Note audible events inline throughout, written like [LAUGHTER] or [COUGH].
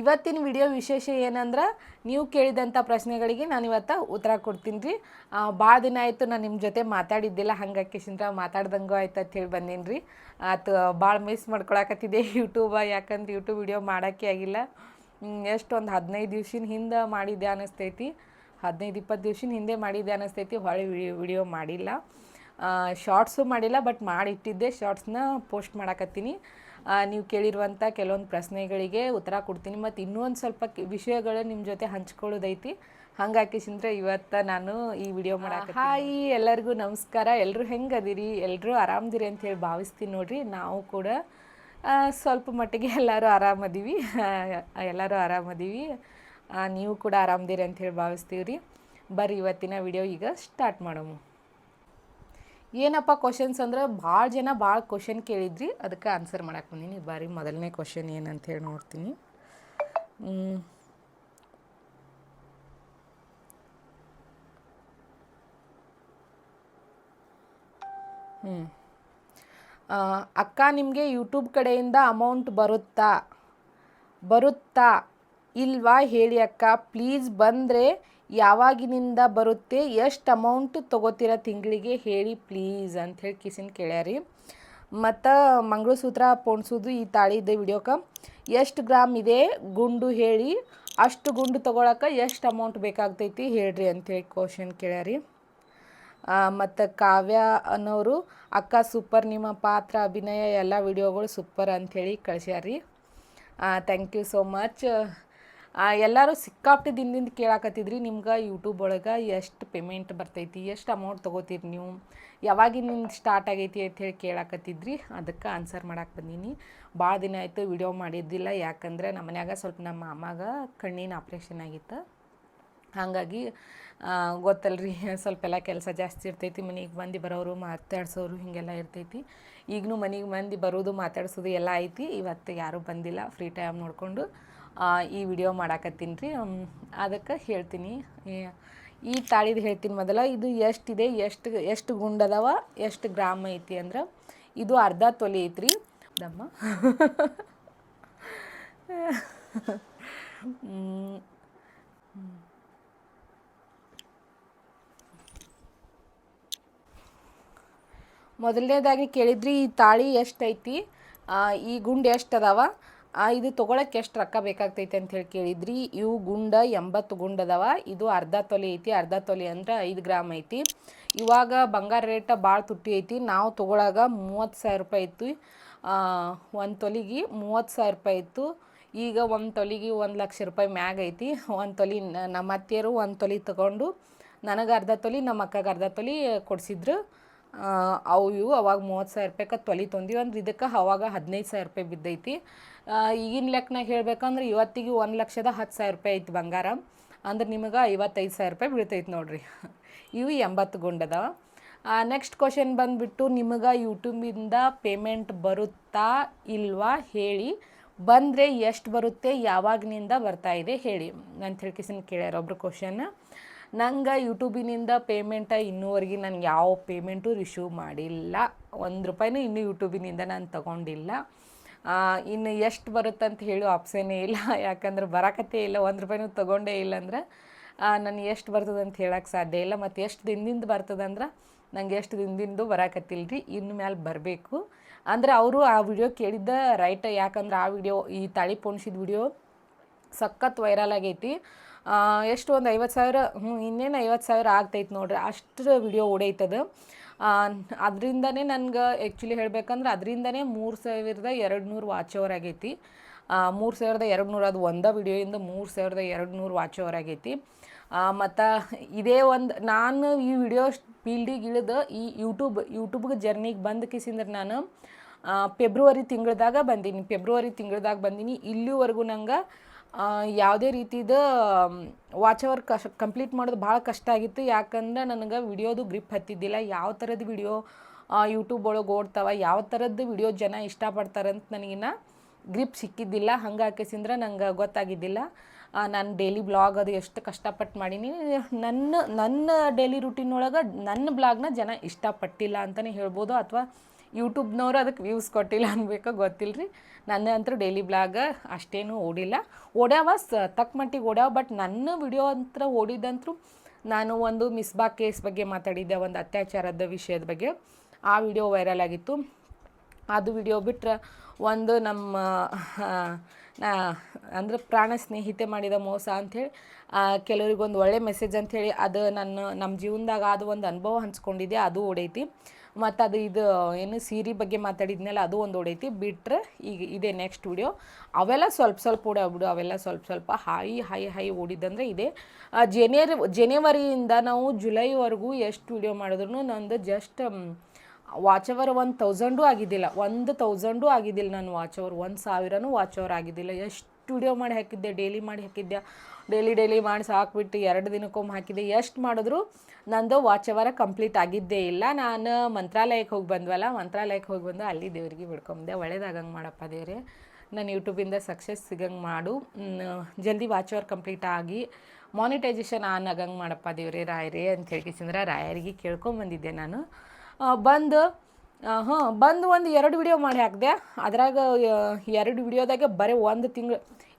ಇವತ್ತಿನ ವಿಡಿಯೋ ವಿಶೇಷ ಏನಂದ್ರೆ ನೀವು ಕೇಳಿದಂಥ ಪ್ರಶ್ನೆಗಳಿಗೆ ನಾನು ಇವತ್ತು ಉತ್ತರ ಕೊಡ್ತೀನಿ ರೀ. ಭಾಳ ದಿನ ಆಯಿತು ನಾನು ನಿಮ್ಮ ಜೊತೆ ಮಾತಾಡಿದ್ದಿಲ್ಲ, ಹಂಗಾಗಿ ಸಿಂದ್ರ ಮಾತಾಡ್ದಂಗೂ ಆಯ್ತು ಅಂತ ಹೇಳಿ ಬಂದೀನಿ ರೀ. ಆತು ಭಾಳ ಮಿಸ್ ಮಾಡ್ಕೊಳಕತ್ತಿದೆ ಯೂಟ್ಯೂಬ [LAUGHS] ಯಾಕಂದ್ರೆ ಯೂಟ್ಯೂಬ್ ವಿಡಿಯೋ ಮಾಡೋಕ್ಕೆ ಆಗಿಲ್ಲ. ಎಷ್ಟು ಒಂದು ಹದಿನೈದು ದಿವ್ಸಿನ ಹಿಂದೆ ಮಾಡಿದ್ದೆ ಅನ್ನಿಸ್ತೈತಿ ಹದಿನೈದು, ಇಪ್ಪತ್ತು ದಿವ್ಸಿನ ಹಿಂದೆ ಮಾಡಿದ್ದೆ ಅನ್ನಿಸ್ತೈತಿ ಹೊಳೆ ವಿಡಿಯೋ ಮಾಡಿಲ್ಲ. ಶಾರ್ಟ್ಸು ಮಾಡಿಲ್ಲ ಬಟ್ ಮಾಡಿಟ್ಟಿದ್ದೆ. ಶಾರ್ಟ್ಸ್ನ ಪೋಸ್ಟ್ ಮಾಡಕತ್ತೀನಿ. ನೀವು ಕೇಳಿರುವಂಥ ಕೆಲವೊಂದು ಪ್ರಶ್ನೆಗಳಿಗೆ ಉತ್ತರ ಕೊಡ್ತೀನಿ. ಮತ್ತು ಇನ್ನೂ ಒಂದು ಸ್ವಲ್ಪ ವಿಷಯಗಳು ನಿಮ್ಮ ಜೊತೆ ಹಂಚ್ಕೊಳ್ಳೋದೈತಿ. ಹಂಗೆ ಸಿಂದ್ರೆ ಇವತ್ತು ನಾನು ಈ ವಿಡಿಯೋ ಮಾಡಕ್ಕೆ ಹಾಯ್ ಎಲ್ಲರಿಗೂ ನಮಸ್ಕಾರ. ಎಲ್ಲರೂ ಹೆಂಗೆ ಅದೀರಿ ಎಲ್ಲರೂ ಆರಾಮದಿರಿ ಅಂತ ಹೇಳಿ ಭಾವಿಸ್ತೀನಿ ನೋಡಿರಿ. ನಾವು ಕೂಡ ಸ್ವಲ್ಪ ಮಟ್ಟಿಗೆ ಎಲ್ಲರೂ ಆರಾಮದೀವಿ. [LAUGHS] ಎಲ್ಲರೂ ಆರಾಮದೀವಿ. ನೀವು ಕೂಡ ಆರಾಮದಿರಿ ಅಂತ ಹೇಳಿ ಭಾವಿಸ್ತೀವಿ ರೀ ಬರ್ರಿ ಇವತ್ತಿನ ವಿಡಿಯೋ ಈಗ ಸ್ಟಾರ್ಟ್ ಮಾಡೋಮು. ಏನಪ್ಪ ಕ್ವಶನ್ಸ್ ಅಂದ್ರೆ ಭಾಳ ಜನ ಭಾಳ ಕ್ವಶನ್ ಕೇಳಿದ್ರಿ, ಅದಕ್ಕೆ ಆನ್ಸರ್ ಮಾಡಕ್ಕೆ ಬಂದಿನಿ ಬಾರಿ ಮೊದಲನೇ ಕ್ವಶನ್ ಏನಂತ ಹೇಳಿ ನೋಡ್ತೀನಿ. ಹ್ಮ್. ಅಕ್ಕ ನಿಮಗೆ ಯೂಟ್ಯೂಬ್ ಕಡೆಯಿಂದ ಅಮೌಂಟ್ ಬರುತ್ತಾ ಬರುತ್ತಾ ಇಲ್ವಾ ಹೇಳಿ ಅಕ್ಕ ಪ್ಲೀಸ್ ಬಂದರೆ ಯಾವಾಗಿನಿಂದ ಬರುತ್ತೆ, ಎಷ್ಟು ಅಮೌಂಟ್ ತೊಗೋತೀರ ತಿಂಗಳಿಗೆ ಹೇಳಿ ಪ್ಲೀಸ್ ಅಂತ ಹೇಳಿ ಕಿಸಿನ್ ಕೇಳ್ಯಾರಿ. ಮತ್ತು ಮಂಗಳಸೂತ್ರ ಪೋಣಿಸೋದು ಈ ತಾಳಿದ ವಿಡಿಯೋಕ್ಕೆ ಎಷ್ಟು ಗ್ರಾಮ್ ಇದೆ ಗುಂಡು ಹೇಳಿ, ಅಷ್ಟು ಗುಂಡು ತೊಗೊಳಕ್ಕೆ ಎಷ್ಟು ಅಮೌಂಟ್ ಬೇಕಾಗ್ತೈತಿ ಹೇಳ್ರಿ ಅಂಥೇಳಿ ಕ್ವಶನ್ ಕೇಳ್ಯಾರಿ. ಮತ್ತು ಕಾವ್ಯ ಅನ್ನೋರು, ಅಕ್ಕ ಸೂಪರ್ ನಿಮ್ಮ ಪಾತ್ರ, ಅಭಿನಯ, ಎಲ್ಲ ವಿಡಿಯೋಗಳು ಸೂಪರ್ ಅಂಥೇಳಿ ಕಳಿಸ್ಯಾರಿ. ಥ್ಯಾಂಕ್ ಯು ಸೋ ಮಚ್ ಎಲ್ಲರೂ ಸಿಕ್ಕಾಪಟ್ಟೆ ದಿನದಿಂದ ಕೇಳಾಕತ್ತಿದ್ರಿ, ನಿಮ್ಗೆ ಯೂಟ್ಯೂಬ್ ಒಳಗೆ ಎಷ್ಟು ಪೇಮೆಂಟ್ ಬರ್ತೈತಿ, ಎಷ್ಟು ಅಮೌಂಟ್ ತೊಗೋತೀರಿ ನೀವು? ಯಾವಾಗಿನಿಂದ ಸ್ಟಾರ್ಟ್ ಆಗೈತಿ ಅಂತ ಹೇಳಿ ಕೇಳಾಕತ್ತಿದ್ರಿ, ಅದಕ್ಕೆ ಆನ್ಸರ್ ಮಾಡಕ್ಕೆ ಬಂದೀನಿ. ಭಾಳ ದಿನ ಆಯಿತು ವಿಡಿಯೋ ಮಾಡಿದ್ದಿಲ್ಲ, ಯಾಕಂದ್ರೆ ನಮ್ಮ ಮನ್ಯಾಗ ಸ್ವಲ್ಪ ನಮ್ಮ ಮಾಮಾಗ ಕಣ್ಣಿನ ಆಪ್ರೇಷನ್ ಆಗಿತ್ತು. ಹಾಗಾಗಿ ಗೊತ್ತಲ್ರಿ, ಸ್ವಲ್ಪ ಎಲ್ಲ ಕೆಲಸ ಜಾಸ್ತಿ ಇರ್ತೈತಿ, ಮನೆಗೆ ಬಂದು ಬರೋರು, ಮಾತಾಡ್ಸೋರು ಹೀಗೆಲ್ಲ ಇರ್ತೈತಿ. ಈಗಲೂ ಮನೆಗೆ ಮಂದಿ ಬರೋದು, ಮಾತಾಡ್ಸೋದು ಎಲ್ಲ ಐತಿ ಇವತ್ತು ಯಾರೂ ಬಂದಿಲ್ಲ ಫ್ರೀ ಟೈಮ್ ನೋಡಿಕೊಂಡು. ಈ ವಿಡಿಯೋ ಮಾಡಾಕತ್ತೀನಿ ರೀ. ಅದಕ್ಕೆ ಹೇಳ್ತೀನಿ. ಈ- ತಾಳಿದು ಹೇಳ್ತೀನಿ ಮೊದಲ. ಇದು ಎಷ್ಟಿದೆ? ಎಷ್ಟು ಎಷ್ಟು ಗುಂಡದವ ಎಷ್ಟು ಗ್ರಾಮ್ ಐತಿ ಅಂದ್ರೆ? ಇದು ಅರ್ಧ ತೊಲೆ ಐತ್ರಿ. ನಮ್ಮ ಮೊದಲನೇದಾಗಿ ಕೇಳಿದ್ರಿ, ಈ ತಾಳಿ ಎಷ್ಟೈತಿ ಈ ಗುಂಡು ಎಷ್ಟು ಅದಾವ? ಇದು ತೊಗೊಳಕ್ಕೆ ಎಷ್ಟು ರೊಕ್ಕ ಬೇಕಾಗ್ತೈತೆ ಅಂತ ಹೇಳಿ ಕೇಳಿದ್ರಿ. ಇವು ಗುಂಡ ಎಂಬತ್ತು ಗುಂಡದವ. ಇದು ಅರ್ಧ ತೊಲೆ ಐತಿ. ಅರ್ಧ ತೊಲೆ ಅಂದ್ರೆ ಐದು ಗ್ರಾಮ್ ಐತಿ. ಇವಾಗ ಬಂಗಾರ ರೇಟ ಭಾಳ ತುಟ್ಟಿ ಐತಿ. ನಾವು ತೊಗೊಳಾಗ ಮೂವತ್ತು ಸಾವಿರ ರೂಪಾಯಿ ಇತ್ತು. ಒಂದು ತೊಲಿಗೆ ಮೂವತ್ತು ಸಾವಿರ ರೂಪಾಯಿ ಇತ್ತು. ಈಗ ಒಂದು ತೊಲಿಗೆ ಒಂದು ಲಕ್ಷ ರೂಪಾಯಿ ಮ್ಯಾಗ ಐತಿ. ಒಂದು ತೊಲಿ ನಮ್ಮ ಅತ್ತೆಯರು ಒಂದು ತೊಲಿ ತಗೊಂಡು ನನಗೆ ಅರ್ಧ ತೊಲಿ, ನಮ್ಮ ಅಕ್ಕಗೆ ಅರ್ಧ ತೊಲಿ ಕೊಡಿಸಿದ್ರು. ಅವು ಇವು ಅವಾಗ ಮೂವತ್ತು ಸಾವಿರ ರೂಪಾಯ್ಗೆ ತೊಲಿ ತೊಂದಿವಿ. ಅಂದ್ರೆ ಇದಕ್ಕೆ ಅವಾಗ ಹದಿನೈದು ಸಾವಿರ ರೂಪಾಯಿ ಬಿದ್ದೈತಿ. ಈಗಿನ ಲೆಕ್ಕನಾಗ ಹೇಳ್ಬೇಕಂದ್ರೆ ಇವತ್ತಿಗೆ ಒಂದು ಲಕ್ಷದ ಹತ್ತು ಸಾವಿರ ರೂಪಾಯಿ ಐತಿ ಬಂಗಾರ. ಅಂದ್ರೆ ನಿಮಗೆ ಐವತ್ತೈದು ಸಾವಿರ ರೂಪಾಯಿ ಬೀಳ್ತೈತಿ ನೋಡ್ರಿ. ಇವು ಎಂಬತ್ತು ಗುಂಡದ. ನೆಕ್ಸ್ಟ್ ಕ್ವಶನ್ ಬಂದುಬಿಟ್ಟು ನಿಮಗೆ ಯೂಟ್ಯೂಬಿಂದ ಪೇಮೆಂಟ್ ಬರುತ್ತಾ ಇಲ್ವಾ ಹೇಳಿ. ಬಂದರೆ ಎಷ್ಟು ಬರುತ್ತೆ, ಯಾವಾಗಿನಿಂದ ಇದೆ ಹೇಳಿ. ಅಂತ ಹೇಳ್ಕಿಸಿನ ಕೇಳ್ಯಾರ ಒಬ್ರು ಕ್ವಶನ್ ನಂಗೆ ಯೂಟ್ಯೂಬಿನಿಂದ ಪೇಮೆಂಟ ಇನ್ನೂವರೆಗೆ ನನಗೆ ಯಾವ ಪೇಮೆಂಟು ರಿಶೀವ್ ಮಾಡಿಲ್ಲ. ಒಂದು ರೂಪಾಯಿನೂ ಇನ್ನೂ ಯೂಟ್ಯೂಬಿನಿಂದ ನಾನು ತಗೊಂಡಿಲ್ಲ. ಇನ್ನು ಎಷ್ಟು ಬರುತ್ತೆ ಅಂತ ಹೇಳೋ ಆಪ್ಷನ್ನೇ ಇಲ್ಲ. ಯಾಕಂದ್ರೆ ಬರಕತ್ತೇ ಇಲ್ಲ. ಒಂದು ರೂಪಾಯಿನೂ ತಗೊಂಡೇ ಇಲ್ಲ ಅಂದ್ರೆ ನನಗೆ ಎಷ್ಟು ಬರ್ತದೆ ಅಂತ ಹೇಳಕ್ಕೆ ಸಾಧ್ಯ ಇಲ್ಲ. ಮತ್ತು ಎಷ್ಟು ದಿನದಿಂದ ಬರ್ತದೆ ಅಂದ್ರೆ ನಂಗೆ ಎಷ್ಟು ದಿನದಿಂದು ಬರಾಕತ್ತಿಲ್ಲ ರೀ ಇನ್ನು ಮ್ಯಾಲೆ ಬರಬೇಕು. ಅಂದ್ರೆ ಅವರು ಆ ವಿಡಿಯೋ ಕೇಳಿದ್ದ ರೈಟ್ ಯಾಕಂದ್ರೆ ಆ ವಿಡಿಯೋ ಈ ತಾಳಿ ಪೋಣಿಸಿದ ವಿಡಿಯೋ ಸಖತ್ ವೈರಲ್ ಆಗೈತಿ. ಎಷ್ಟು ಒಂದು ಐವತ್ತು ಸಾವಿರ ಹ್ಞೂ ಇನ್ನೇನು ಐವತ್ತು ಸಾವಿರ ಆಗ್ತೈತೆ ನೋಡ್ರಿ. ಅಷ್ಟು ವಿಡಿಯೋ ಓಡೈತದ. ಅದರಿಂದನೇ ನನ್ಗೆ ಆ್ಯಕ್ಚುಲಿ ಹೇಳ್ಬೇಕಂದ್ರೆ ಅದರಿಂದನೇ ಮೂರು ಸಾವಿರದ ಎರಡು ನೂರು ವಾಚ್ ಅವರ್ ಆಗೈತಿ ಮೂರು ಸಾವಿರದ ಎರಡು ನೂರು ಅದು ಒಂದ ವಿಡಿಯೋಯಿಂದ ಮೂರು ಸಾವಿರದ ಎರಡು ನೂರು ವಾಚ್ ಅವರ್ ಆಗೈತಿ ಮತ್ತು ಇದೇ ಒಂದು, ನಾನು ಈ ವಿಡಿಯೋ ಫೀಲ್ಡಿಗೆ ಇಳಿದು ಈ ಯೂಟ್ಯೂಬ್ ಯೂಟ್ಯೂಬ್ಗೆ ಜರ್ನಿಗೆ ಬಂದು ಕಿಸಿಂದ್ರೆ ನಾನು ಫೆಬ್ರವರಿ ತಿಂಗಳದಾಗ ಬಂದೀನಿ. ಫೆಬ್ರವರಿ ತಿಂಗಳದಾಗ ಬಂದೀನಿ. ಇಲ್ಲಿವರೆಗೂ ನಂಗೆ ಯಾವುದೇ ರೀತಿದ ವಾಚ್ ಅವರ್ ಕಶ್ ಕಂಪ್ಲೀಟ್ ಮಾಡೋದು ಭಾಳ ಕಷ್ಟ ಆಗಿತ್ತು. ಯಾಕಂದ್ರೆ ನನಗೆ ವಿಡಿಯೋದು ಗ್ರಿಪ್ ಹತ್ತಿದ್ದಿಲ್ಲ. ಯಾವ ಥರದ ವಿಡಿಯೋ ಯೂಟ್ಯೂಬ್ ಒಳಗೆ ಓಡ್ತಾವ, ಯಾವ ಥರದ್ದು ವಿಡಿಯೋ ಜನ ಇಷ್ಟಪಡ್ತಾರಂತ ನನಗಿನ್ನ ಗ್ರಿಪ್ ಸಿಕ್ಕಿದ್ದಿಲ್ಲ. ಹಂಗಾಕಿಸಿಂದ್ರೆ ನಂಗೆ ಗೊತ್ತಾಗಿದ್ದಿಲ್ಲ. ನಾನು ಡೈಲಿ ಬ್ಲಾಗ್ ಅದು ಎಷ್ಟು ಕಷ್ಟಪಟ್ಟು ಮಾಡೀನಿ. ನನ್ನ ನನ್ನ ಡೈಲಿ ರುಟೀನ್ ಒಳಗೆ ನನ್ನ ಬ್ಲಾಗ್ನ ಜನ ಇಷ್ಟಪಟ್ಟಿಲ್ಲ ಅಂತಲೇ ಹೇಳ್ಬೋದು. ಅಥವಾ ಯೂಟ್ಯೂಬ್ನವ್ರು ಅದಕ್ಕೆ ವ್ಯೂಸ್ ಕೊಟ್ಟಿಲ್ಲ ಅನ್ಬೇಕು ಗೊತ್ತಿಲ್ಲ ರೀ ನನ್ನ ಅಂತೂ ಡೈಲಿ ಬ್ಲಾಗ್ ಅಷ್ಟೇನು ಓಡಿಲ್ಲ. ಓಡ್ಯಾವ ತಕ್ಕ ಮಟ್ಟಿಗೆ ಓಡ್ಯಾವ ಬಟ್ ನನ್ನ ವಿಡಿಯೋ ಅಂತ ಓಡಿದಂತರೂ ನಾನು ಒಂದು ಮಿಸ್ಬಾ ಕೇಸ್ ಬಗ್ಗೆ ಮಾತಾಡಿದ್ದೆ, ಒಂದು ಅತ್ಯಾಚಾರದ ವಿಷಯದ ಬಗ್ಗೆ. ಆ ವಿಡಿಯೋ ವೈರಲ್ ಆಗಿತ್ತು. ಅದು ವಿಡಿಯೋ ಬಿಟ್ಟರೆ ಒಂದು ನಮ್ಮ ಅಂದ್ರೆ ಪ್ರಾಣ ಸ್ನೇಹಿತೆ ಮಾಡಿದ ಮೋಸ ಅಂಥೇಳಿ ಕೆಲವರಿಗೊಂದು ಒಳ್ಳೆ ಮೆಸೇಜ್ ಅಂಥೇಳಿ ಅದು ನನ್ನ, ನಮ್ಮ ಜೀವನದಾಗ ಅದು ಒಂದು ಅನುಭವ ಹಂಚ್ಕೊಂಡಿದ್ದೆ, ಅದು ಓಡೈತಿ. ಮತ್ತು ಅದು ಇದು ಏನು ಸೀರೆ ಬಗ್ಗೆ ಮಾತಾಡಿದ್ನಲ್ಲ, ಅದು ಒಂದು ಹೊಡೈತಿ. ಬಿಟ್ಟರೆ ಈಗ ಇದೆ ನೆಕ್ಸ್ಟ್ ವಿಡಿಯೋ ಅವೆಲ್ಲ ಸ್ವಲ್ಪ ಸ್ವಲ್ಪ ಓಡ್ಯಾವ ಬಿಡು ಅವೆಲ್ಲ ಸ್ವಲ್ಪ ಸ್ವಲ್ಪ ಹೈ ಹೈ ಹೈ ಓಡಿದ್ದಂದ್ರೆ ಇದೆ. ಜನೇರ್ ಜನವರಿಯಿಂದ ನಾವು ಜುಲೈವರೆಗೂ ಎಷ್ಟು ವಿಡಿಯೋ ಮಾಡಿದ್ರು ನಂದು just watch hour one thousand ಆಗಿದ್ದಿಲ್ಲ. ಒಂದು ತೌಸಂಡೂ ಆಗಿದ್ದಿಲ್ಲ ನಾನು ವಾಚ್ ಅವರ್ ಒಂದು ಸಾವಿರನೂ ವಾಚ್ ಅವರ್ ಆಗಿದ್ದಿಲ್ಲ. ಎಷ್ಟು ವಿಡಿಯೋ ಮಾಡಿ ಹಾಕಿದ್ದೆ ಡೈಲಿ ಮಾಡಿ ಹಾಕಿದ್ದೆ. ಡೈಲಿ ಡೈಲಿ ಮಾಡಿ ಸಾಕ್ಬಿಟ್ಟು ಎರಡು ದಿನಕ್ಕೊಮ್ಮೆ ಹಾಕಿದ್ದೆ. ಎಷ್ಟು ಮಾಡಿದ್ರು? ನಂದು ವಾಚ್ ಅವರ ಕಂಪ್ಲೀಟ್ ಆಗಿದ್ದೇ ಇಲ್ಲ. ನಾನು ಮಂತ್ರಾಲಯಕ್ಕೆ ಹೋಗಿ ಬಂದ್ವಲ್ಲ, ಮಂತ್ರಾಲಯಕ್ಕೆ ಹೋಗಿ ಬಂದು ಅಲ್ಲಿ ದೇವ್ರಿಗೆ ಬಿಡ್ಕೊಂಬಂದೆ ಒಳ್ಳೇದಾಗಂಗೆ ಮಾಡಪ್ಪ ದೇವ್ರೆ. ನಾನು ಯೂಟ್ಯೂಬಿಂದ ಸಕ್ಸಸ್ ಸಿಗಂಗೆ ಮಾಡು. ಜಲ್ದಿ ವಾಚ್ ಅವರ್ ಕಂಪ್ಲೀಟ್ ಆಗಿ ಮಾನಿಟೈಸೇಷನ್ ಆನ್ ಆಗಂಗೆ ಮಾಡಪ್ಪ ದೇವ್ರೆ, ರಾಯರೇ ಅಂತ ಹೇಳ್ಕಿಸಿಂದ್ರೆ ರಾಯರಿಗೆ ಕೇಳ್ಕೊಂಬಂದಿದ್ದೆ ನಾನು. ಬಂದು ಹಾಂ ಬಂದು ಒಂದು ಎರಡು ವಿಡಿಯೋ ಮಾಡಿ ಹಾಕಿದೆ. ಅದರಾಗ ಎರಡು ವಿಡಿಯೋದಾಗೆ ಬರೀ ಒಂದು ತಿಂಗಳು.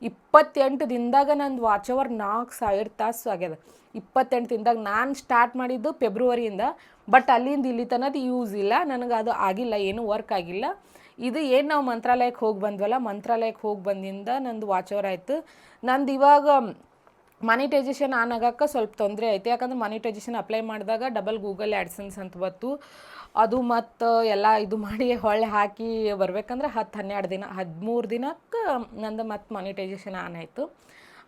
ಇಪ್ಪತ್ತೆಂಟು ದಿನದಾಗ ನಂದು ವಾಚ್ ಅವರ್ ನಾಲ್ಕು ಸಾವಿರ ತಾಸು ಆಗ್ಯದ. ಇಪ್ಪತ್ತೆಂಟು ದಿನದಾಗ ನಾನು ಸ್ಟಾರ್ಟ್ ಮಾಡಿದ್ದು ಫೆಬ್ರವರಿಯಿಂದ ಬಟ್ ಅಲ್ಲಿಂದ ಇಲ್ಲಿ ತನದು ಯೂಸ್ ಇಲ್ಲ. ನನಗೆ ಅದು ಆಗಿಲ್ಲ, ಏನೂ ವರ್ಕ್ ಆಗಿಲ್ಲ. ಇದು ಏನು ನಾವು ಮಂತ್ರಾಲಯಕ್ಕೆ ಹೋಗಿ ಬಂದ್ವಲ್ಲ ಮಂತ್ರಾಲಯಕ್ಕೆ ಹೋಗಿ ಬಂದಿಂದ ನಂದು ವಾಚ್ ಅವರ್ ಆಯಿತು. ನಂದು ಇವಾಗ ಮಾನಿಟೈಸೇಷನ್ ಆನ್ ಆಗಕ್ಕೆ ಸ್ವಲ್ಪ ತೊಂದರೆ ಐತೆ. ಯಾಕಂದ್ರೆ ಮಾನಿಟೈಸೇಷನ್ ಅಪ್ಲೈ ಮಾಡಿದಾಗ ಡಬಲ್ ಗೂಗಲ್ ಆ್ಯಡ್ಸನ್ಸ್ ಅಂತ ಬತ್ತು ಅದು ಮತ್ತು ಎಲ್ಲ ಇದು ಮಾಡಿ ಹೊಳ್ಳೆ ಹಾಕಿ ಬರ್ಬೇಕಂದ್ರೆ ಹತ್ತು ಹನ್ನೆರಡು ದಿನ, ಹದಿಮೂರು ದಿನಕ್ಕೆ ನಂದು ಮತ್ತು ಮಾನಿಟೈಸೇಷನ್ ಆನ್ ಆಯಿತು.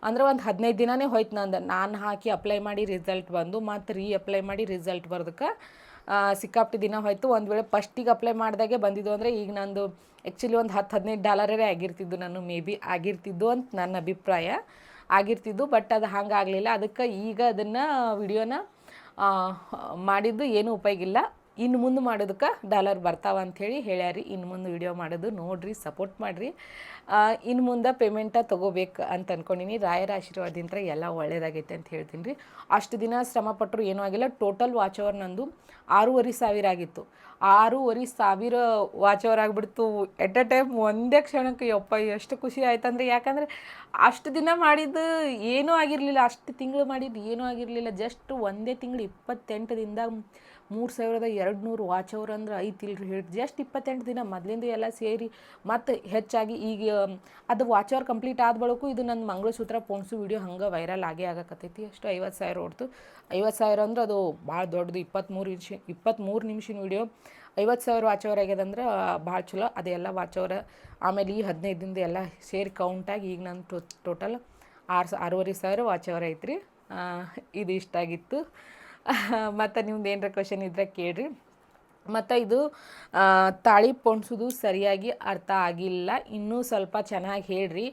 ಅಂದ್ರೆ ಒಂದು ಹದಿನೈದು ದಿನನೇ ಹೋಯ್ತು ನಂದು. ನಾನು ಹಾಕಿ ಅಪ್ಲೈ ಮಾಡಿ ರಿಸಲ್ಟ್ ಬಂದು ಮತ್ತು ರೀ ಅಪ್ಲೈ ಮಾಡಿ ರಿಸಲ್ಟ್ ಬರ್ದಕ್ಕೆ ಸಿಕ್ಕಾಪಟ್ಟಿ ದಿನ ಹೋಯ್ತು. ಒಂದು ವೇಳೆ ಫಸ್ಟಿಗೆ ಅಪ್ಲೈ ಮಾಡಿದಾಗೆ ಬಂದಿದ್ದು ಅಂದರೆ ಈಗ ನಂದು ಆ್ಯಕ್ಚುಲಿ ಒಂದು ಹತ್ತು ಹದಿನೈದು ಡಾಲರೇ ಆಗಿರ್ತಿದ್ದು ನಾನು ಮೇ ಬಿ ಆಗಿರ್ತಿದ್ದು ಅಂತ ನನ್ನ ಅಭಿಪ್ರಾಯ ಆಗಿರ್ತಿದ್ದು ಬಟ್ ಅದು ಹಂಗೆ ಆಗಲಿಲ್ಲ. ಅದಕ್ಕೆ ಈಗ ಅದನ್ನು ವಿಡಿಯೋನ ಮಾಡಿದ್ದು ಏನೂ ಉಪಯೋಗ ಇಲ್ಲ. ಇನ್ನು ಮುಂದೆ ಮಾಡೋದಕ್ಕೆ ಡಾಲರ್ ಬರ್ತಾವ ಅಂಥೇಳಿ ಹೇಳ್ಯಾರಿ. ಇನ್ನು ಮುಂದೆ ವಿಡಿಯೋ ಮಾಡೋದು ನೋಡಿರಿ ಸಪೋರ್ಟ್ ಮಾಡಿರಿ. ಇನ್ನು ಮುಂದೆ ಪೇಮೆಂಟ ತೊಗೋಬೇಕು ಅಂತ ಅಂದ್ಕೊಂಡಿನಿ ರಾಯರ ಆಶೀರ್ವಾದದಿಂದ ಎಲ್ಲ ಒಳ್ಳೇದಾಗೈತೆ ಅಂತ ಹೇಳ್ತೀನಿ ರೀ. ಅಷ್ಟು ದಿನ ಶ್ರಮಪಟ್ಟರು ಏನೂ ಆಗಿಲ್ಲ. ಟೋಟಲ್ ವಾಚ್ ಅವರ್ ನಂದು ಆರೂವರೆ ಸಾವಿರ ಆಗಿತ್ತು. ಆರೂವರೆ ಸಾವಿರ ವಾಚ್ ಅವರ್ ಆಗಿಬಿಡ್ತು ಎಟ್ ಅ ಟೈಮ್ ಒಂದೇ ಕ್ಷಣಕ್ಕೆ ಯಪ್ಪ, ಎಷ್ಟು ಖುಷಿ ಆಯ್ತಂದ್ರೆ, ಯಾಕಂದರೆ ಅಷ್ಟು ದಿನ ಮಾಡಿದ್ದು ಏನೂ ಆಗಿರಲಿಲ್ಲ, ಅಷ್ಟು ತಿಂಗಳು ಮಾಡಿದ್ದು ಏನೂ ಆಗಿರಲಿಲ್ಲ ಜಸ್ಟ್ ಒಂದೇ ತಿಂಗಳು ಇಪ್ಪತ್ತೆಂಟು ದಿನದ ಮೂರು ಸಾವಿರದ ಎರಡು ನೂರು ವಾಚ್ ಅವರ್ ಅಂದ್ರೆ ಐತಿಲ್ರಿ ಹೇಳಿ ಜಸ್ಟ್ ಇಪ್ಪತ್ತೆಂಟು ದಿನ ಮೊದಲಿಂದ ಎಲ್ಲ ಸೇರಿ, ಮತ್ತು ಹೆಚ್ಚಾಗಿ ಈಗ ಅದು ವಾಚ್ ಅವರ್ ಕಂಪ್ಲೀಟ್ ಆದ ಬಳಕು ಇದು ನನ್ನ ಮಂಗಳಸೂತ್ರ ಪೋಣಿಸು ವಿಡಿಯೋ ಹಂಗೆ ವೈರಲ್ ಆಗೇ ಆಗಕತ್ತೈತಿ. ಅಷ್ಟು ಐವತ್ತು ಸಾವಿರ ಹೊಡ್ತು. ಐವತ್ತು ಸಾವಿರ ಅಂದ್ರೆ ಅದು ಭಾಳ ದೊಡ್ಡದು ಇಪ್ಪತ್ತ್ಮೂರು ನಿಮಿಷ ಇಪ್ಪತ್ತ್ಮೂರು ನಿಮಿಷದ ವಿಡಿಯೋ. ಐವತ್ತು ಸಾವಿರ ವಾಚ್ ಅವರ್ ಆಗ್ಯದಂದ್ರೆ ಭಾಳ ಚಲೋ. ಅದೆಲ್ಲ ವಾಚ್ ಅವರ್ ಆಮೇಲೆ ಈ ಹದಿನೈದು ದಿನದ ಎಲ್ಲ ಸೇರಿ ಕೌಂಟಾಗಿ ಈಗ ನಾನು ಟೋ ಟೋಟಲ್ ಆರು ಆರೂವರೆ ಸಾವಿರ ವಾಚ್ ಅವರ್ ಐತ್ರಿ. ಇದು ಇಷ್ಟ ಆಗಿತ್ತು. [LAUGHS] ಮತ್ತು ನಿಮ್ದು ಏನರ ಕ್ವಶನ್ ಇದ್ರೆ ಕೇಳ್ರಿ. ಮತ್ತು ಇದು ತಾಳಿ ಪೊಣ್ಸೋದು ಸರಿಯಾಗಿ ಅರ್ಥ ಆಗಿಲ್ಲ. ಇನ್ನೂ ಸ್ವಲ್ಪ ಚೆನ್ನಾಗಿ ಹೇಳ್ರಿ.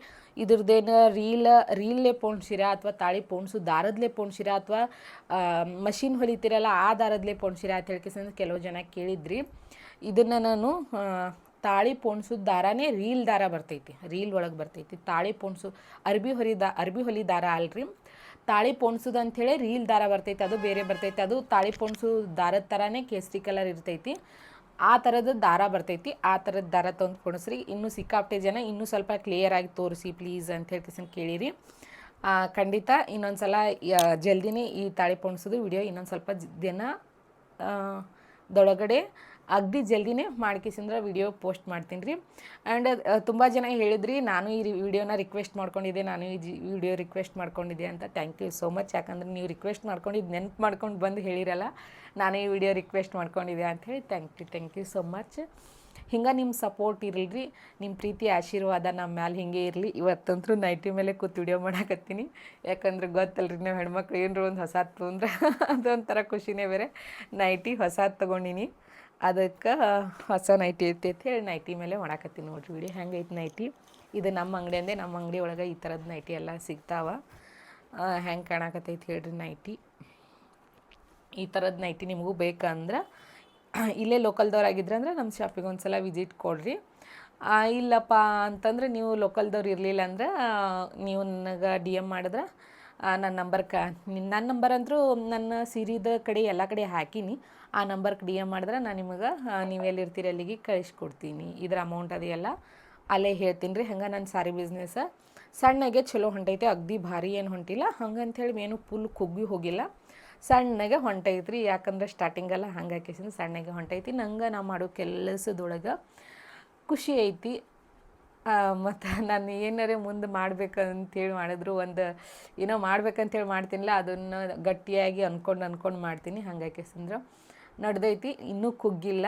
ಇದ್ರದ್ದೇನು ರೀಲ್, ರೀಲ್ಲೇ ಪೊಣ್ಸಿರಾ ಅಥವಾ ತಾಳಿ ಪೋಣಿಸು ದಾರದಲ್ಲೇ ಪೊಣ್ಸಿರಾ ಅಥವಾ ಮಷಿನ್ ಹೊಲಿತೀರಲ್ಲ ಆ ದಾರದಲ್ಲೇ ಪೊಣ್ಸಿರಾ ಅಂತ ಹೇಳ್ಕೇಸಂದ್ರೆ ಕೆಲವು ಜನ ಕೇಳಿದ್ರಿ. ಇದನ್ನು ನಾನು ತಾಳಿ ಪೊಣ್ಸು ದಾರನೇ ರೀಲ್ ದಾರ ಬರ್ತೈತಿ. ರೀಲ್ ಒಳಗೆ ಬರ್ತೈತಿ. ತಾಳಿ ಪೋಣ್ಸು ಅರ್ಬಿ ಹೊಲಿ ದಾ, ಅರ್ಬಿ ಹೊಲಿ ದಾರ ಅಲ್ರಿ. ತಾಳಿ ಪೋಣಿಸೋದು ಅಂಥೇಳಿ ರೀಲ್ ದಾರ ಬರ್ತೈತಿ, ಅದು ಬೇರೆ ಬರ್ತೈತಿ, ಅದು ತಾಳಿ ಪೊಣ್ಸು ದಾರದ ಥರನೇ ಕೇಸರಿ ಕಲರ್ ಇರ್ತೈತಿ. ಆ ಥರದ ದಾರ ಬರ್ತೈತಿ, ಆ ಥರದ ದಾರ ತಂದು ಪೊಣಸ್ರಿ. ಇನ್ನೂ ಸಿಕ್ಕಾಪಟ್ಟೆ ಜನ ಇನ್ನೂ ಸ್ವಲ್ಪ ಕ್ಲಿಯರ್ ಆಗಿ ತೋರಿಸಿ ಪ್ಲೀಸ್ ಅಂತ ಹೇಳ್ಕೇಸನ್ ಕೇಳಿರಿ. ಖಂಡಿತ ಇನ್ನೊಂದು ಸಲ ಜಲ್ದಿನೇ ಈ ತಾಳಿ ಪೋಣಿಸೋದು ವಿಡಿಯೋ ಇನ್ನೊಂದು ಸ್ವಲ್ಪ ದಿನ ದೊಳಗಡೆ ಅಗ್ದಿ ಜಲ್ದಿನೇ ಮಾಡ್ಕಿಸಿಂದ್ರೆ ವಿಡಿಯೋ ಪೋಸ್ಟ್ ಮಾಡ್ತೀನಿ ರೀ. ಆ್ಯಂಡ್ ತುಂಬ ಜನ ಹೇಳಿದ್ರಿ, ನಾನು ಈ ವಿಡಿಯೋನ ರಿಕ್ವೆಸ್ಟ್ ಮಾಡ್ಕೊಂಡಿದ್ದೆ, ನಾನು ಈ ವಿಡಿಯೋ ರಿಕ್ವೆಸ್ಟ್ ಮಾಡ್ಕೊಂಡಿದ್ದೆ ಅಂತ. ಥ್ಯಾಂಕ್ ಯು ಸೋ ಮಚ್ ಯಾಕಂದ್ರೆ ನೀವು ರಿಕ್ವೆಸ್ಟ್ ಮಾಡ್ಕೊಂಡಿದ್ದು ನೆನ್ಪು ಮಾಡ್ಕೊಂಡು ಬಂದು ಹೇಳಿರಲ್ಲ, ನಾನು ಈ ವಿಡಿಯೋ ರಿಕ್ವೆಸ್ಟ್ ಮಾಡ್ಕೊಂಡಿದ್ದೆ ಅಂಥೇಳಿ thank you thank you so much ಹಿಂಗೆ ನಿಮ್ಮ ಸಪೋರ್ಟ್ ಇರಲಿ ನಿಮ್ಮ ಪ್ರೀತಿ ಆಶೀರ್ವಾದ ನಮ್ಮ ಮ್ಯಾಲೆ ಹಿಂಗೆ ಇರಲಿ. ಇವತ್ತಂತೂ ನೈಟಿ ಮೇಲೆ ಕೂತು ವಿಡಿಯೋ ಮಾಡಕತ್ತೀನಿ. ಯಾಕಂದ್ರೆ ಗೊತ್ತಲ್ರಿ, ನಾವು ಹೆಣ್ಮಕ್ಳು ಏನರ ಒಂದು ಹೊಸ ತೊಂದ್ರೆ, ಅದೊಂಥರ ಖುಷಿನೇ ಬೇರೆ. ನೈಟಿ ಹೊಸದು ತೊಗೊಂಡಿನಿ. ಅದಕ್ಕೆ ಹೊಸ ನೈಟಿ ಅಂತ ಹೇಳಿ ನೈಟಿ ಮೇಲೆ ಮಾಡಾಕತ್ತೀನಿ ನೋಡ್ರಿ ವಿಡಿಯೋ. ಐತೆ ನೈಟಿ? ಇದು ನಮ್ಮ ಅಂಗಡಿ ಅಂದೆ, ನಮ್ಮ ಅಂಗಡಿ ಒಳಗೆ ಈ ಥರದ ನೈಟಿ ಎಲ್ಲ ಸಿಗ್ತಾವ. ಹೆಂಗೆ ಕಾಣಾಕತ್ತೈತಿ ಹೇಳ್ರಿ ನೈಟಿ? ಈ ಥರದ ನೈಟಿ ನಿಮಗೂ ಬೇಕಂದ್ರೆ, ಇಲ್ಲೇ ಲೋಕಲ್ದವ್ರು ಆಗಿದ್ರೆ ಅಂದ್ರೆ ನಮ್ಮ ಶಾಪಿಗೆ ಒಂದು ಸಲ ವಿಸಿಟ್ ಕೊಡ್ರಿ. ಇಲ್ಲಪ್ಪ ಅಂತಂದ್ರೆ ನೀವು ಲೋಕಲ್ದವ್ರು ಇರಲಿಲ್ಲ ಅಂದ್ರೆ ನೀವು ನನಗೆ ಡಿ ಎಂ ಮಾಡಿದ್ರೆ ನನ್ನ ನಂಬರ್ ಕ ನನ್ನ ನಂಬರ್ ಅಂದರೂ ನನ್ನ ಸೀರಿದ ಕಡೆ, ಎಲ್ಲ ಕಡೆ ಹಾಕೀನಿ. ಆ ನಂಬರ್ಗೆ ಡಿ ಎಂ ಮಾಡಿದ್ರೆ ನಾನು ನಿಮಗೆ ನೀವು ಎಲ್ಲಿರ್ತೀರಿ ಅಲ್ಲಿಗೆ ಕಳಿಸ್ಕೊಡ್ತೀನಿ. ಇದ್ರ ಅಮೌಂಟ್ ಅದೆಲ್ಲ ಅಲ್ಲೇ ಹೇಳ್ತೀನಿ ರೀ. ಹಂಗೆ ನನ್ನ ಸಾರಿ ಬಿಸ್ನೆಸ್ ಸಣ್ಣಗೆ ಚಲೋ ಹೊಂಟೈತೆ, ಅಗ್ದಿ ಭಾರಿ ಏನು ಹೊಂಟಿಲ್ಲ. ಹಂಗಂಥೇಳಿ ಏನು ಫುಲ್ ಕುಗ್ಗಿ ಹೋಗಿಲ್ಲ. ಸಣ್ಣಗೆ ಹೊಂಟೈತ್ರಿ. ಯಾಕಂದ್ರೆ ಸ್ಟಾರ್ಟಿಂಗೆಲ್ಲ ಹಂಗೆ ಹಾಕಿಸಿದ ಸಣ್ಣಗೆ ಹೊಂಟೈತಿ. ನಂಗೆ ನಾ ಮಾಡೋ ಕೆಲಸದೊಳಗೆ ಖುಷಿ ಐತಿ. ಮತ್ತು ನಾನು ಏನಾರೇ ಮುಂದೆ ಮಾಡ್ಬೇಕಂತೇಳಿ ಮಾಡಿದ್ರು, ಒಂದು ಏನೋ ಮಾಡ್ಬೇಕಂತೇಳಿ ಮಾಡ್ತೀನಿಲ್ಲ, ಅದನ್ನು ಗಟ್ಟಿಯಾಗಿ ಅಂದ್ಕೊಂಡು ಅಂದ್ಕೊಂಡು ಮಾಡ್ತೀನಿ. ಹಂಗೆ ಸಂದ್ರೆ ನಡ್ದೈತಿ, ಇನ್ನೂ ಕುಗ್ಗಿಲ್ಲ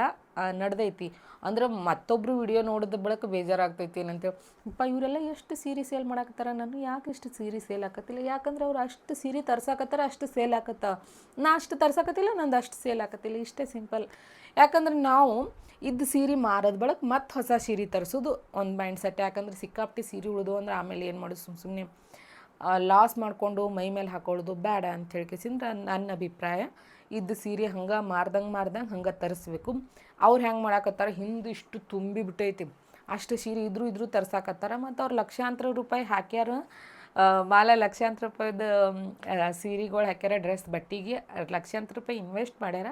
ನಡೆದೈತಿ. ಅಂದ್ರೆ ಮತ್ತೊಬ್ಬರು ವಿಡಿಯೋ ನೋಡಿದ ಬಳಿಕ ಬೇಜಾರಾಗ್ತೈತಿ ಏನಂತೇಳಿ. ಅಪ್ಪ, ಇವರೆಲ್ಲ ಎಷ್ಟು ಸೀರೆ ಸೇಲ್ ಮಾಡಾಕತ್ತಾರ ನಾನು ಯಾಕೆ ಇಷ್ಟು ಸೀರೆ ಸೇಲ್ ಆಕತ್ತಿಲ್ಲ? ಯಾಕಂದ್ರೆ ಅವ್ರು ಅಷ್ಟು ಸೀರೆ ತರ್ಸಾಕತ್ತಾರ, ಅಷ್ಟು ಸೇಲ್ ಆಕತ್ತ. ನಾ ಅಷ್ಟು ತರ್ಸಾಕತ್ತಿಲ್ಲ, ನಂದು ಅಷ್ಟು ಸೇಲ್ ಆಕತ್ತಿಲ್ಲ. ಇಷ್ಟೇ ಸಿಂಪಲ್ ಯಾಕಂದ್ರೆ ನಾವು ಇದ್ದ ಸೀರೆ ಮಾರದ ಬಳಕ ಮತ್ತೆ ಹೊಸ ಸೀರೆ ತರಿಸೋದು ಒಂದು ಮೈಂಡ್ ಸೆಟ್ ಯಾಕಂದ್ರೆ ಸಿಕ್ಕಾಪಟ್ಟಿ ಸೀರೆ ಉಳಿದು ಅಂದ್ರೆ ಆಮೇಲೆ ಏನು ಮಾಡೋದು? ಸುಮ್ಮ ಸುಮ್ಮನೆ ಲಾಸ್ ಮಾಡಿಕೊಂಡು ಮೈ ಮೇಲೆ ಹಾಕೊಳ್ಳೋದು ಬೇಡ ಅಂತ ಹೇಳ್ಕೇಸಿಂದ್ರೆ ನನ್ನ ಅಭಿಪ್ರಾಯ. ಇದ್ದು ಸೀರೆ ಹಂಗೆ ಮಾರ್ದಂಗೆ ಮಾರ್ದಂಗೆ ಹಂಗೆ ತರಿಸ್ಬೇಕು. ಅವ್ರು ಹೆಂಗೆ ಮಾಡಾಕತ್ತಾರ? ಹಿಂದೆ ಇಷ್ಟು ತುಂಬಿ ಬಿಟ್ಟೈತಿ. ಅಷ್ಟು ಸೀರೆ ಇದ್ರೂ ಇದ್ರೂ ತರ್ಸಾಕತ್ತಾರ. ಮತ್ತು ಅವ್ರು ಲಕ್ಷಾಂತರ ರೂಪಾಯಿ ಹಾಕ್ಯಾರ. ಮಾಲ ಲಕ್ಷಾಂತರ ರೂಪಾಯಿದ ಸೀರೆಗಳು ಹಾಕ್ಯಾರ, ಡ್ರೆಸ್ ಬಟ್ಟಿಗೆ. ಲಕ್ಷಾಂತರ ರೂಪಾಯಿ ಇನ್ವೆಸ್ಟ್ ಮಾಡ್ಯಾರ.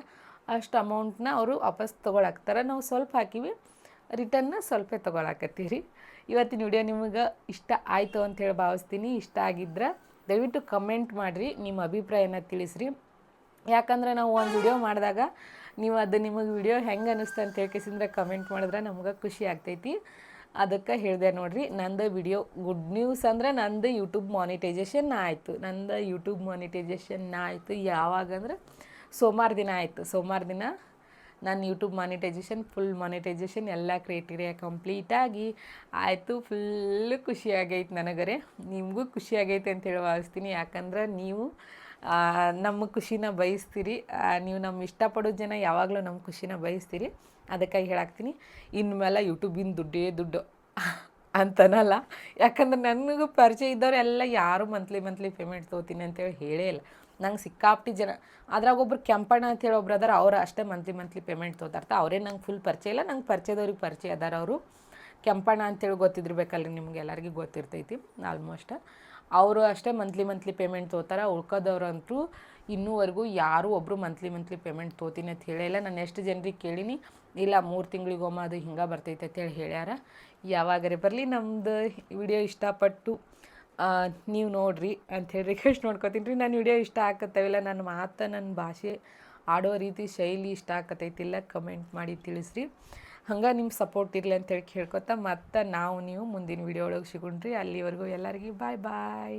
ಅಷ್ಟು ಅಮೌಂಟ್ನ ಅವರು ವಾಪಸ್ ತೊಗೊಳಾಕ್ತಾರೆ. ನಾವು ಸ್ವಲ್ಪ ಹಾಕಿವಿ. ರಿಟರ್ನ್ನ ಸ್ವಲ್ಪ ತೊಗೊಳಕತ್ತೀರಿ. ಇವತ್ತಿನ ವಿಡಿಯೋ ನಿಮಗೆ ಇಷ್ಟ ಆಯಿತು ಅಂತ ಹೇಳಿ ಭಾವಿಸ್ತೀನಿ. ಇಷ್ಟ ಆಗಿದ್ರೆ ದಯವಿಟ್ಟು ಕಮೆಂಟ್ ಮಾಡಿರಿ. ನಿಮ್ಮ ಅಭಿಪ್ರಾಯನ ತಿಳಿಸ್ರಿ. ಯಾಕಂದ್ರೆ ನಾವು ಒಂದು ವಿಡಿಯೋ ಮಾಡಿದಾಗ ನೀವು ಅದು ನಿಮಗೆ ವಿಡಿಯೋ ಹೆಂಗೆ ಅನ್ನಿಸ್ತು ಅಂತ ಹೇಳ್ಕೇಸಿಂದ್ರೆ ಕಮೆಂಟ್ ಮಾಡಿದ್ರೆ ನಮ್ಗೆ ಖುಷಿ ಆಗ್ತೈತಿ. ಅದಕ್ಕೆ ಹೇಳಿದೆ ನೋಡಿರಿ, ನಂದು ವಿಡಿಯೋ ಗುಡ್ ನ್ಯೂಸ್ ಅಂದರೆ ನಂದು ಯೂಟ್ಯೂಬ್ ಮಾನಿಟೈಜೇಷನ್ ಆಯಿತು. ನಂದು ಯೂಟ್ಯೂಬ್ ಮಾನಿಟೈಜೇಷನ್ ಆಯಿತು ಯಾವಾಗ ಅಂದ್ರೆ ಸೋಮವಾರ ದಿನ ಆಯಿತು. ಸೋಮವಾರ ದಿನ ನಾನು ಯೂಟ್ಯೂಬ್ ಮಾನಿಟೈಜೇಷನ್ ಫುಲ್ ಮಾನಿಟೈಜೇಷನ್ ಎಲ್ಲ ಕ್ರೈಟೀರಿಯಾ ಕಂಪ್ಲೀಟಾಗಿ ಆಯಿತು. ಫುಲ್ಲು ಖುಷಿಯಾಗೈತೆ ನನಗರೆ. ನಿಮಗೂ ಖುಷಿಯಾಗೈತೆ ಅಂತ ಹೇಳಿ ಭಾವಿಸ್ತೀನಿ. ಯಾಕಂದ್ರೆ ನೀವು ನಮ್ಮ ಖುಷಿನ ಬಯಸ್ತೀರಿ. ನೀವು ನಮ್ಮ ಇಷ್ಟಪಡೋ ಜನ ಯಾವಾಗಲೂ ನಮ್ಮ ಖುಷಿನ ಬಯಸ್ತೀರಿ. ಅದಕ್ಕಾಗಿ ಹೇಳಾಕ್ತೀನಿ, ಇನ್ಮೇಲೆ ಯೂಟ್ಯೂಬಿನ ದುಡ್ಡೇ ದುಡ್ಡು [LAUGHS] ಅಂತನಲ್ಲ. ಯಾಕಂದ್ರೆ ನನಗೂ ಪರಿಚಯ ಇದ್ದವರೆಲ್ಲ ಯಾರು ಮಂತ್ಲಿ ಮಂತ್ಲಿ ಪೇಮೆಂಟ್ ತೊಗೋತೀನಿ ಅಂತೇಳಿ ಹೇಳೇ ಇಲ್ಲ. ನಂಗೆ ಸಿಕ್ಕಾಪಟ್ಟಿ ಜನ, ಅದ್ರಾಗ ಒಬ್ರು ಕೆಂಪಣ್ಣ ಅಂತೇಳಿ ಒಬ್ರು ಅದಾರ ಅವ್ರು ಅಷ್ಟೇ ಮಂತ್ಲಿ ಮಂತ್ಲಿ ಪೇಮೆಂಟ್ ತೊಗೋತಾರ್ತ. ಅವರೇ ನಂಗೆ ಫುಲ್ ಪರಿಚಯ ಇಲ್ಲ, ನಂಗೆ ಪರಿಚಯದವ್ರಿಗೆ ಪರಿಚಯ ಅದಾರ ಅವರು. ಕೆಂಪಣ್ಣ ಅಂತೇಳಿ ಗೊತ್ತಿದ್ದಿರ್ಬೇಕಲ್ರಿ ನಿಮ್ಗೆ ಎಲ್ಲರಿಗೂ ಗೊತ್ತಿರ್ತೈತಿ ಆಲ್ಮೋಸ್ಟ್ ಅವರು ಅಷ್ಟೇ ಮಂತ್ಲಿ ಮಂತ್ಲಿ ಪೇಮೆಂಟ್ ತೊಗೋತಾರೆ. ಉಳ್ಕೋದವ್ರಂತೂ ಇನ್ನೂವರೆಗೂ ಯಾರೂ ಒಬ್ಬರು ಮಂತ್ಲಿ ಮಂತ್ಲಿ ಪೇಮೆಂಟ್ ತೊಗೋತೀನಿ ಅಂತ ಹೇಳಿಲ್ಲ ನಾನು ಎಷ್ಟು ಜನರಿಗೆ ಕೇಳೀನಿ, ಇಲ್ಲ ಮೂರು ತಿಂಗಳಿಗೊಮ್ಮೆ ಅದು ಹಿಂಗೆ ಬರ್ತೈತೆ ಅಂತೇಳಿ ಹೇಳ್ಯಾರ. ಯಾವಾಗರೆ ಬರಲಿ ನಮ್ಮದು ವಿಡಿಯೋ ಇಷ್ಟಪಟ್ಟು ನೀವು ನೋಡಿರಿ ಅಂಥೇಳಿ ರಿಕ್ವೆಸ್ಟ್ ಮಾಡ್ಕೊತೀನಿ ರೀ. ನಾನು ವಿಡಿಯೋ ಇಷ್ಟ ಆಗತ್ತವಿಲ್ಲ ನನ್ನ ಮಾತು ನನ್ನ ಭಾಷೆ ಆಡೋ ರೀತಿ, ಶೈಲಿ ಇಷ್ಟ ಆಕತೈತಿಲ್ಲ ಕಮೆಂಟ್ ಮಾಡಿ ತಿಳಿಸ್ರಿ. ಹಂಗೆ ನಿಮ್ಮ ಸಪೋರ್ಟ್ ಇರಲಿ ಅಂತೇಳಿ ಕೇಳ್ಕೊತ ಮತ್ತು ನಾವು ನೀವು ಮುಂದಿನ ವಿಡಿಯೋ ಒಳಗೆ ಸಿಗೋಣ್ರಿ. ಅಲ್ಲಿವರೆಗೂ ಎಲ್ಲರಿಗೂ ಬಾಯ್ ಬಾಯ್